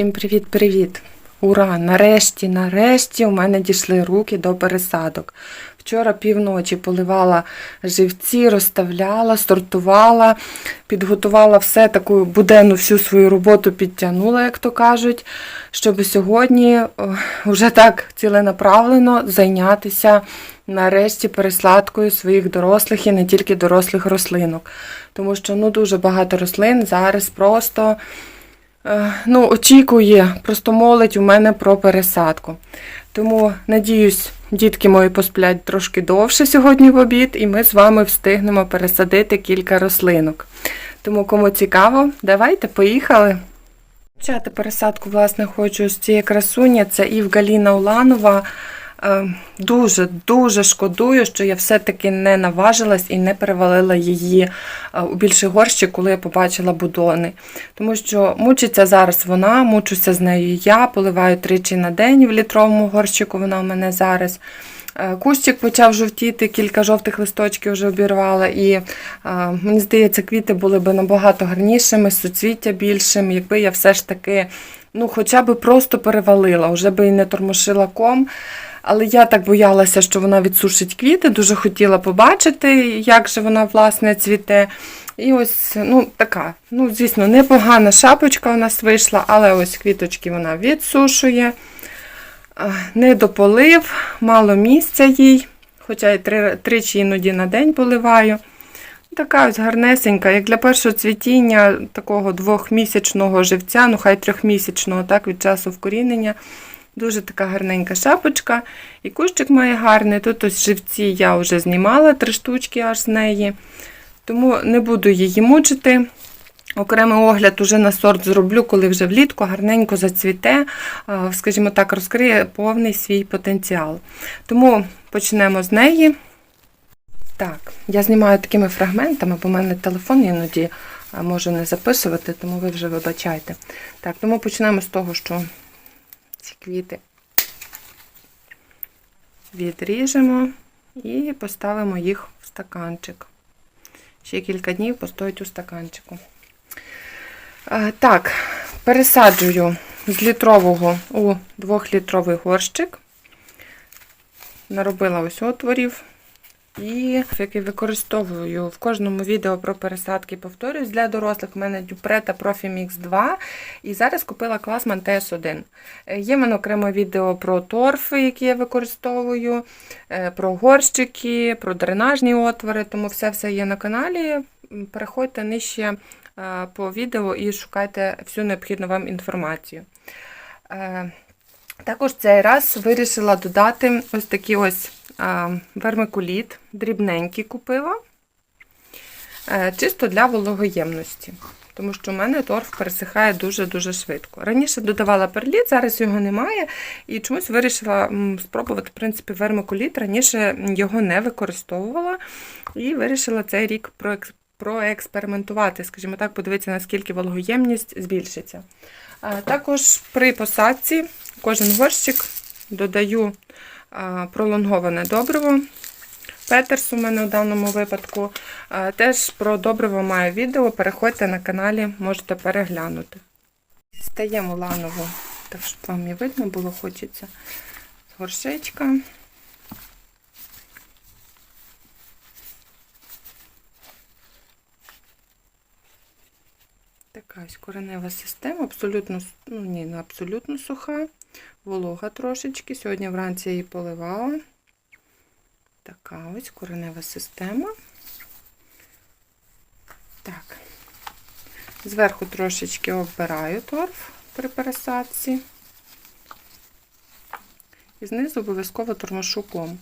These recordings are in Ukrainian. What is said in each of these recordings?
Всім привіт-привіт! Ура! Нарешті, нарешті у мене дійшли руки до пересадок. Вчора півночі поливала живці, розставляла, сортувала, підготувала все, таку буденну всю свою роботу підтягнула, як то кажуть, щоб сьогодні вже так ціленаправлено зайнятися нарешті пересадкою своїх дорослих і не тільки дорослих рослинок. Тому що ну, дуже багато рослин зараз просто. Е, ну, очікує, просто молить у мене про пересадку. Тому, надіюсь, дітки мої посплять трошки довше сьогодні в обід, і ми з вами встигнемо пересадити кілька рослинок. Тому, кому цікаво, давайте поїхали. Почати пересадку, власне, хочу з цієї красуні. Це Ів Галіна Уланова. Е, Дуже дуже шкодую, що я все-таки не наважилась і не перевалила її е, у більший горщик, коли я побачила будони. Тому що мучиться зараз вона, мучуся з нею я, поливаю тричі на день в літровому горщику. Вона у мене зараз. Е, Кущик почав жовтіти, кілька жовтих листочків вже обірвала, і е, мені здається, квіти були б набагато гарнішими, суцвіття більшим, якби я все ж таки ну, хоча б просто перевалила, вже би і не тормошила ком. Але я так боялася, що вона відсушить квіти, дуже хотіла побачити, як же вона власне цвіте. І ось, ну, така, ну, звісно, непогана шапочка у нас вийшла, але ось квіточки вона відсушує. Не дополив, мало місця їй, хоча три, тричі іноді на день поливаю. Така ось гарнесенька, як для першого цвітіння такого двохмісячного живця, ну хай трьохмісячного, так, від часу вкорінення. Дуже така гарненька шапочка. І кущик має гарний. Тут ось живці я вже знімала, три штучки аж з неї. Тому не буду її мучити. Окремий огляд уже на сорт зроблю, коли вже влітку гарненько зацвіте, скажімо так, розкриє повний свій потенціал. Тому почнемо з неї. Так, я знімаю такими фрагментами, бо в мене телефон іноді а, може не записувати, тому ви вже вибачайте. Так, тому почнемо з того, що ці квіти відріжемо і поставимо їх в стаканчик. Ще кілька днів постоять у стаканчику. Так, пересаджую з літрового у 2-літровий горщик. Наробила ось отворів. І який використовую в кожному відео про пересадки, повторюсь, для дорослих у мене Дюпрета Profimix 2. І зараз купила клас Mantes 1. Е, Є в мене окреме відео про торфи, які я використовую, е, про горщики, про дренажні отвори, тому все-все є на каналі. Переходьте нижче е, по відео і шукайте всю необхідну вам інформацію. Також цей раз вирішила додати ось такі ось вермикуліт, дрібненький купила, е, чисто для вологоємності. Тому що в мене торф пересихає дуже-дуже швидко. Раніше додавала перліт, зараз його немає. І чомусь вирішила спробувати, в принципі, вермикуліт. Раніше його не використовувала і вирішила цей рік проекс- проекспериментувати, скажімо так, подивитися, наскільки вологоємність збільшиться. Також при посадці кожен горщик додаю пролонговане добриво. Петерс у мене у даному випадку. Теж про добриво маю відео. Переходьте на каналі, можете переглянути. Стаємо ланову, так щоб вам і видно було, хочеться з горшечка. Така ось коренева система, абсолютно, ну ні, не абсолютно суха, волога трошечки. Сьогодні вранці я її поливала. Така ось коренева система. Так. Зверху трошечки оббираю торф при пересадці. І знизу обов'язково тормошу ком.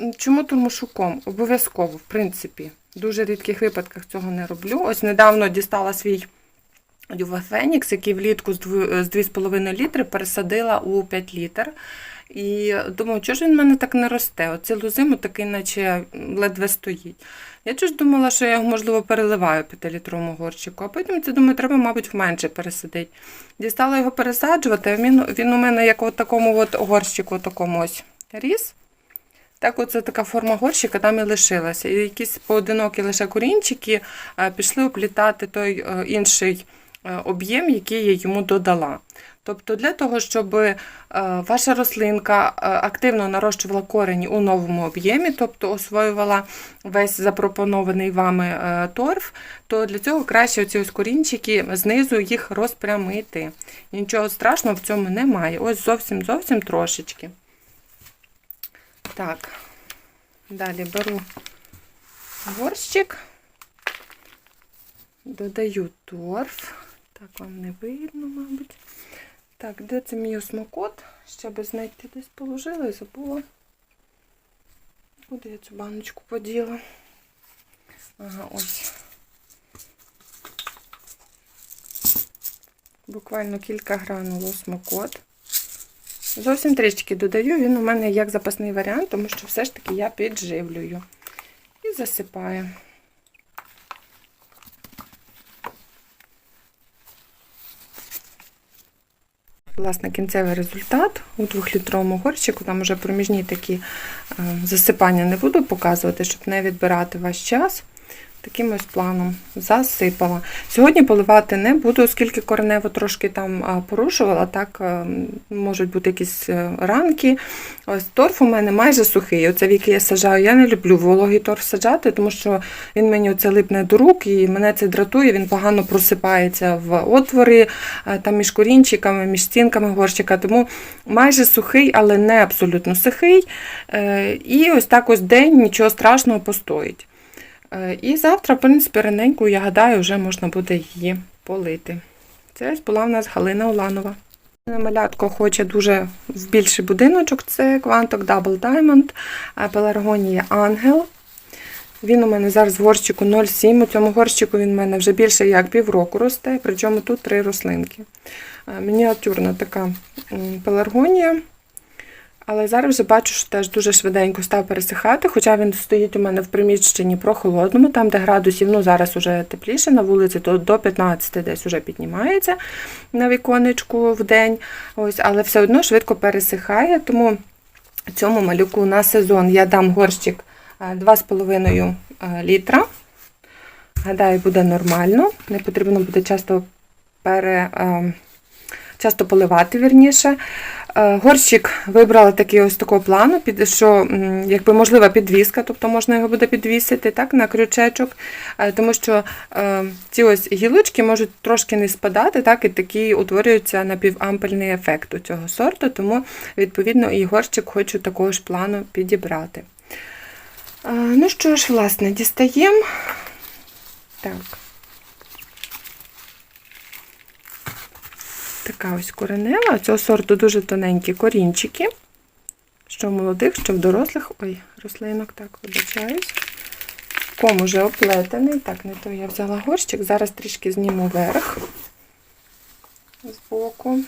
М, Чому тормошу ком? Обов'язково, в принципі. Дуже рідких випадках цього не роблю. Ось недавно дістала свій Юва Фенікс, який влітку з 2,5 літри пересадила у 5 літр. І думаю, чого ж він в мене так не росте? От цілу зиму такий, наче ледве стоїть. Я чогось думала, що я його, можливо, переливаю 5-літровому горщику, а потім це думаю, треба, мабуть, вменше пересадити. Дістала його пересаджувати, він, він у мене як в такому от горщику такому ось ріс. Так, оце така форма горщика там і лишилася. І якісь поодинокі лише корінчики пішли оплітати той е, інший об'єм, який я йому додала. Тобто для того, щоб е, ваша рослинка е, активно нарощувала корені у новому об'ємі, тобто освоювала весь запропонований вами е, торф, то для цього краще ці ось корінчики знизу їх розпрямити. Нічого страшного в цьому немає. Ось зовсім зовсім трошечки. Так, далі беру горщик, додаю торф. Так, вам не видно, мабуть. Так, де це мій осмокот? Ще би знайти десь положила і забула. Куди я цю баночку поділа? Ага, ось. Буквально кілька гранул осмокот. Зовсім трішки додаю, він у мене як запасний варіант, тому що все ж таки я підживлюю. І засипаю. Власне, кінцевий результат у двохлітровому горщику, там вже проміжні такі е, засипання не буду показувати, щоб не відбирати ваш час. Таким ось планом засипала. Сьогодні поливати не буду, оскільки коренево трошки там порушувала, так можуть бути якісь е, ранки. Ось торф у мене майже сухий. Оце в я сажаю. Я не люблю вологий торф саджати, тому що він мені оце липне до рук і мене це дратує, він погано просипається в отвори, е, там між корінчиками, між стінками горщика. Тому майже сухий, але не абсолютно сухий. Е, І ось так ось день нічого страшного постоїть. Е, І завтра, в принципі, раненько, я гадаю, вже можна буде її полити. Це була в нас Галина Уланова. Малятко хоче дуже в більший будиночок. Це Quantoc Double Diamond, Пеларгонія Ангел. Він у мене зараз в горщику 0,7. У цьому горщику він у мене вже більше як півроку росте, причому тут три рослинки. Е, Мініатюрна така пеларгонія. Але зараз вже бачу, що теж дуже швиденько став пересихати, хоча він стоїть у мене в приміщенні прохолодному, там, де градусів, ну зараз вже тепліше на вулиці, то до 15 десь вже піднімається на віконечку в день. Ось, але все одно швидко пересихає, тому цьому малюку на сезон я дам горщик е, 2,5 е, літра. Гадаю, буде нормально. Не потрібно буде часто пере. е, Часто поливати вірніше. Е, Горщик вибрала такий ось такого плану, що якби можлива підвіска, тобто можна його буде підвісити так, на крючечок, е, тому що е, ці ось гілочки можуть трошки не спадати, так, і такий утворюється напівампельний ефект у цього сорту, тому відповідно і горщик хочу такого ж плану підібрати. Ну що ж, власне, дістаємо. Так. Така ось коренева. Цього сорту дуже тоненькі корінчики. Що в молодих, що в дорослих. Ой, рослинок так вибачаюсь. Ком уже оплетений. Так, не то я взяла горщик. Зараз трішки зніму верх з боку.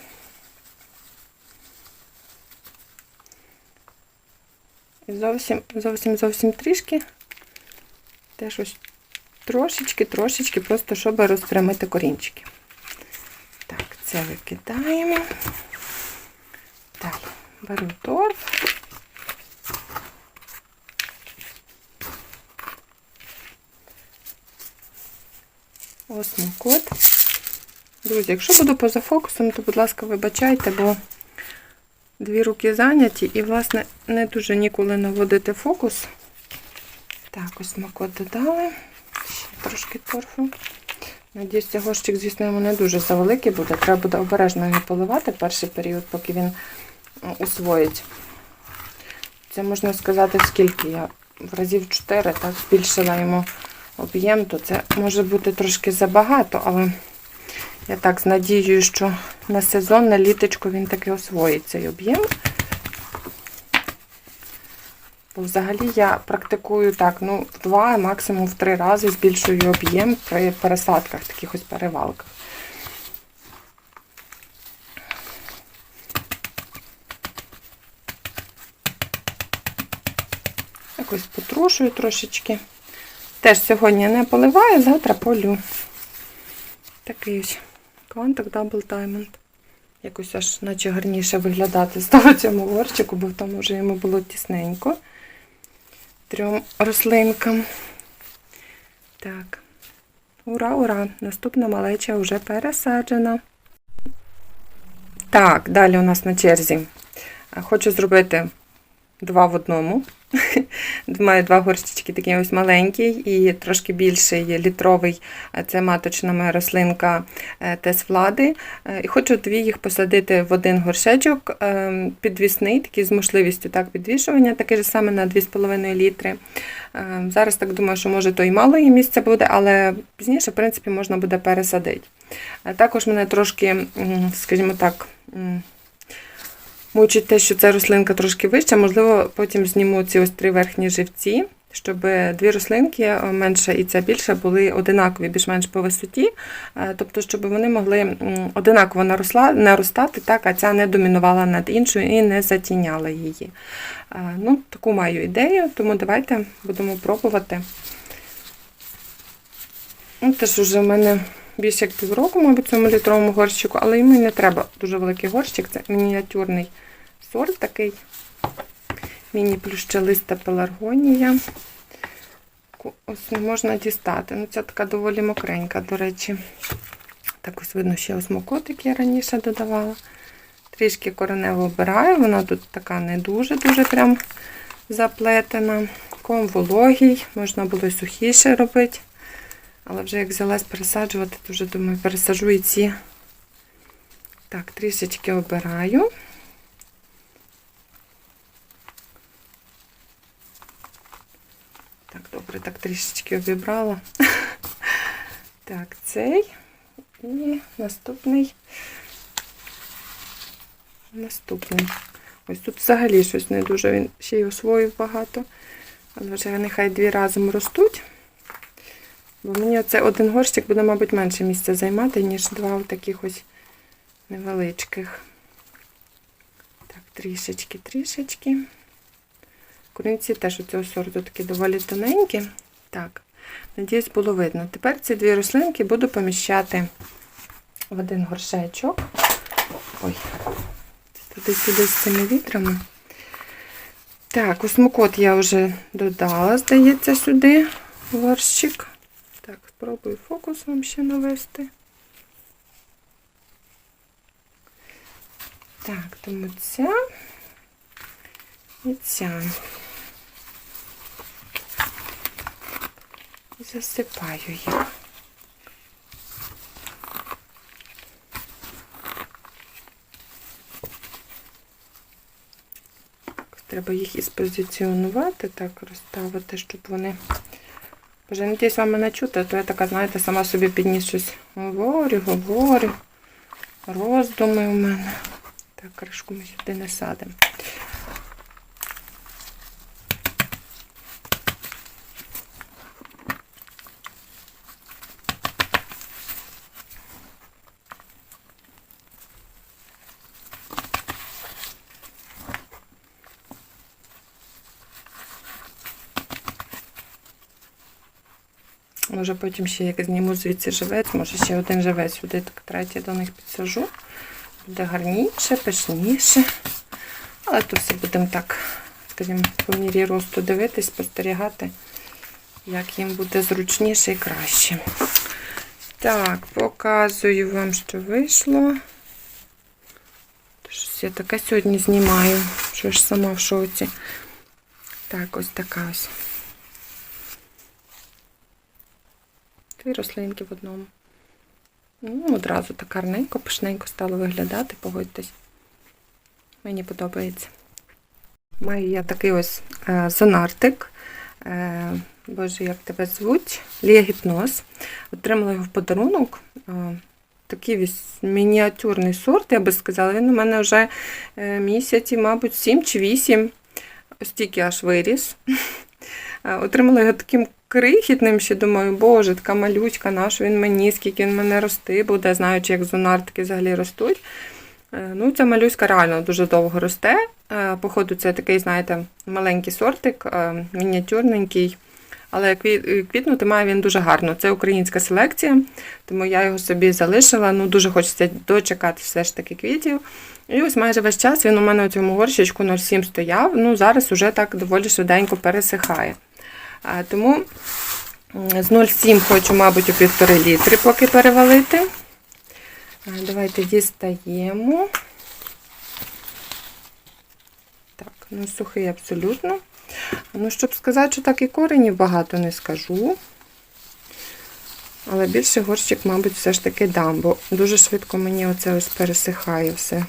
І зовсім, зовсім, зовсім трішки. Теж ось трошечки, трошечки, просто щоб розпрямити корінчики. Це викидаємо. Далі беру торф. Ось Осмокот. Друзі, якщо буду поза фокусом, то, будь ласка, вибачайте, бо дві руки зайняті і, власне, не дуже ніколи наводити фокус. Так, осмокот додали. Ще трошки торфу. Надіюсь, цей горщик, звісно, йому не дуже завеликий буде. Треба буде обережно його поливати перший період, поки він усвоїть. Це можна сказати, скільки я в разів 4 так збільшила йому об'єм, то це може бути трошки забагато, але я так з надією, що на сезон, на літочку він таки освоїть цей об'єм. Бо взагалі я практикую так, ну, в два, максимум в три рази збільшую об'єм при пересадках, таких ось перевалках. Якось потрушую трошечки. Теж сьогодні не поливаю, завтра полю. Такий ось Quantoc Double Diamond. Якось аж наче гарніше виглядати стало цьому горщику, бо там вже йому було тісненько. Трьом рослинкам. Так. Ура, ура! Наступна малеча вже пересаджена. Так, далі у нас на черзі. Хочу зробити два в одному. Маю два горщички, такі ось маленький і трошки більший літровий. Це маточна моя рослинка е, Тес Влади. Е, І хочу дві їх посадити в один горшечок, е, підвісний, такий з можливістю так підвішування, таке ж саме на 2,5 літри. Зараз так думаю, що може то і мало її місця буде, але пізніше, в принципі, можна буде пересадити. Також мене трошки, скажімо так, мучить те, що ця рослинка трошки вища, можливо, потім зніму ці ось три верхні живці, щоб дві рослинки, е, менша і ця більша, були одинакові більш-менш по висоті, е, тобто, щоб вони могли одинаково наросла, наростати, так, а ця не домінувала над іншою і не затіняла її. Е, Ну, таку маю ідею, тому давайте будемо пробувати. Ну, теж вже в мене більше як півроку, мабуть, цьому літровому горщику, але йому не треба дуже великий горщик. Це мініатюрний сорт такий. Міні-плющалиста пеларгонія. Ось можна дістати. Ну, ця така доволі мокренька, до речі. Так ось видно, ще осмокотик я раніше додавала. Трішки коренево обираю, вона тут така не дуже-дуже прям заплетена. Ком вологий, можна було й сухіше робити. Але вже як взялась пересаджувати, то вже думаю, пересаджу і ці. Так, трішечки обираю. Так, добре, так трішечки обібрала. Так, цей. І наступний. Наступний. Ось тут взагалі щось не дуже він ще й освоїв багато. Але вже нехай дві разом ростуть. Бо мені оце один горщик буде, мабуть, менше місця займати, ніж два таких ось невеличких. Так, трішечки, трішечки. Корінці теж у цього сорту такі доволі тоненькі. Так, надіюсь, було видно. Тепер ці дві рослинки буду поміщати в один горшечок. Ой, туди-сюди з цими вітрами. Так, осмокот я вже додала, здається, сюди горщик. Спробую фокус вам ще навести. Так, тому ця і ця. І засипаю їх. Треба їх і спозиціонувати, так розставити, щоб вони. Боже, надіюсь, вам мене чути, то я така, знаєте, сама собі підніс щось. Говорю, говорю. Роздуми у мене. Так, кришку ми сюди не садимо. Може потім ще як зніму звідси живець, може ще один живець сюди, так третій до них підсажу. Буде гарніше, пишніше. Але то все будемо так, скажімо, по мірі росту дивитись, спостерігати, як їм буде зручніше і краще. Так, показую вам, що вийшло. Щось я таке сьогодні знімаю, що ж сама в шоці. Так, ось така ось. Дві рослинки в одному. Ну, одразу так гарненько, пишненько стало виглядати, погодьтесь. Мені подобається. Маю я такий ось е, зонартик. Е, Боже, як тебе звуть? Лія Гіпноз. Отримала його в подарунок. Е, такий весь мініатюрний сорт, я би сказала. Він у мене вже е, місяці, мабуть, 7 чи 8. Ось тільки аж виріс. Е, Отримала його таким крихітним, ще думаю, боже, така малючка, наша він мені, скільки він мене рости буде, знаючи, як зонартики взагалі ростуть. Е, Ну, ця малюська реально дуже довго росте. Е, Походу, це такий, знаєте, маленький сортик, мініатюрненький. Але кві- квітнути має він дуже гарно. Це українська селекція, тому я його собі залишила. Ну, дуже хочеться дочекати все ж таки квітів. І ось майже весь час він у мене у цьому горщичку 0,7 стояв. Ну, зараз уже так доволі швиденько пересихає. Тому З 0,7 хочу, мабуть, у півтори літри поки перевалити. Давайте дістаємо. Так, ну сухий абсолютно. Ну, щоб сказати, що так і коренів багато не скажу. Але більше горщик, мабуть, все ж таки дам, бо дуже швидко мені оце ось пересихає все.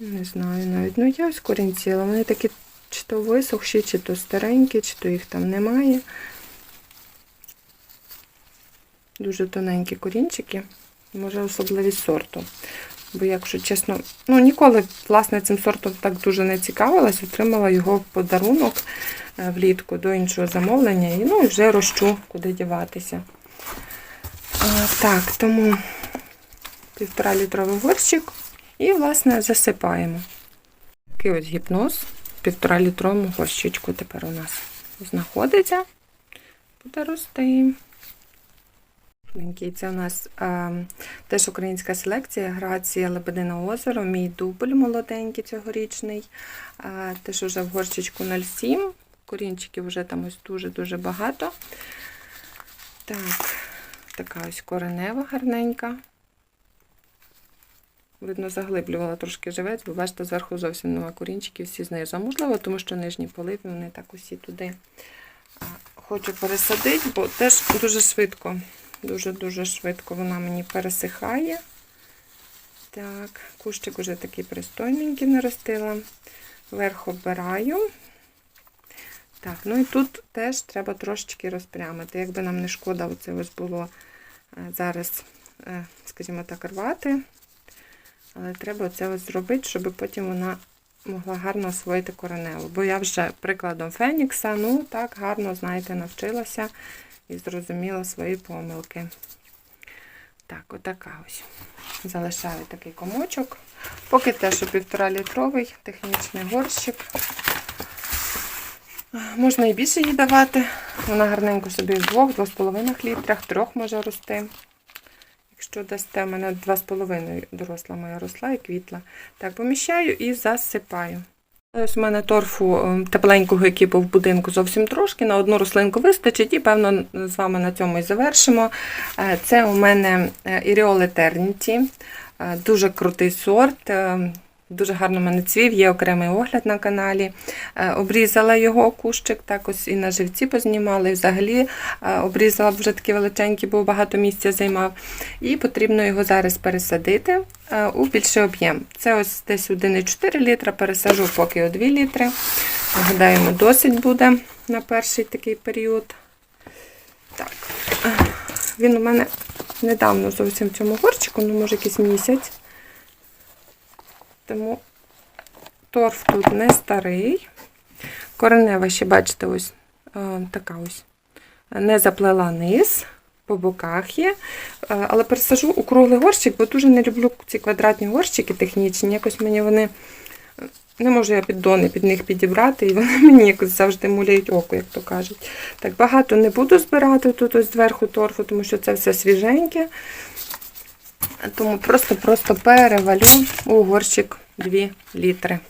Не знаю навіть. Ну, є ось корінці, але вони такі чи то висохші, чи то старенькі, чи то їх там немає. Дуже тоненькі корінчики. Може, особливість сорту. Бо, якщо чесно, ну ніколи, власне, цим сортом так дуже не цікавилась, отримала його в подарунок е, влітку до іншого замовлення і ну, вже розчу, куди діватися. А, так, тому півтора літровий горщик і, власне, засипаємо. Такий ось гіпноз півтора літровому горщичку тепер у нас знаходиться. Буде рости. Це у нас е, теж українська селекція, грація Лебедине озеро, мій дубль молоденький цьогорічний. Е, теж вже в горщичку 0,7. Корінчиків вже там ось дуже-дуже багато. Так, така ось коренева гарненька. Видно, заглиблювала трошки живець, бо бачите, зверху зовсім нема корінчиків, всі знизу. Можливо, тому що нижні поливи, вони так усі туди. Хочу пересадити, бо теж дуже швидко. Дуже-дуже швидко вона мені пересихає. Так, кущик уже такий пристойненький наростила. Верх обираю. Так, ну і тут теж треба трошечки розпрямити. Якби нам не шкода, оце ось було е, зараз, е, скажімо так, рвати. Але треба це ось зробити, щоб потім вона могла гарно освоїти кореневу. Бо я вже прикладом Фенікса, ну так гарно, знаєте, навчилася і зрозуміла свої помилки. Так, отака ось. Залишаю такий комочок. Поки теж у півтора літровий технічний горщик. Можна і більше їй давати. Вона гарненько собі в двох, двох з половинах літрах, трьох може рости. Якщо дасте, в мене два з половиною доросла моя росла і квітла. Так, поміщаю і засипаю. Ось у мене торфу е, тепленького, який був в будинку, зовсім трошки. На одну рослинку вистачить, і, певно, з вами на цьому і завершимо. Е, Це у мене Іріол. Е, Дуже крутий сорт. Дуже гарно в мене цвів, є окремий огляд на каналі. Е, Обрізала його кущик, так ось і на живці познімала, і взагалі е, обрізала вже такий величенький, бо багато місця займав. І потрібно його зараз пересадити е, у більший об'єм. Це ось десь 1,4 літра, пересажу поки у 2 літри. Гадаємо, досить буде на перший такий період. Так, він у мене недавно зовсім в цьому горчику, ну може якийсь місяць. Тому торф тут не старий. Коренева ще, бачите, ось е, така ось не заплела низ, по боках є. Е, Але пересажу у круглий горщик, бо дуже не люблю ці квадратні горщики технічні. Якось мені вони е, не можу я піддони під них підібрати, і вони мені якось завжди муляють око, як то кажуть. Так, багато не буду збирати тут ось зверху торфу, тому що це все свіженьке. Тому просто-просто перевалю у горщик 2 літри.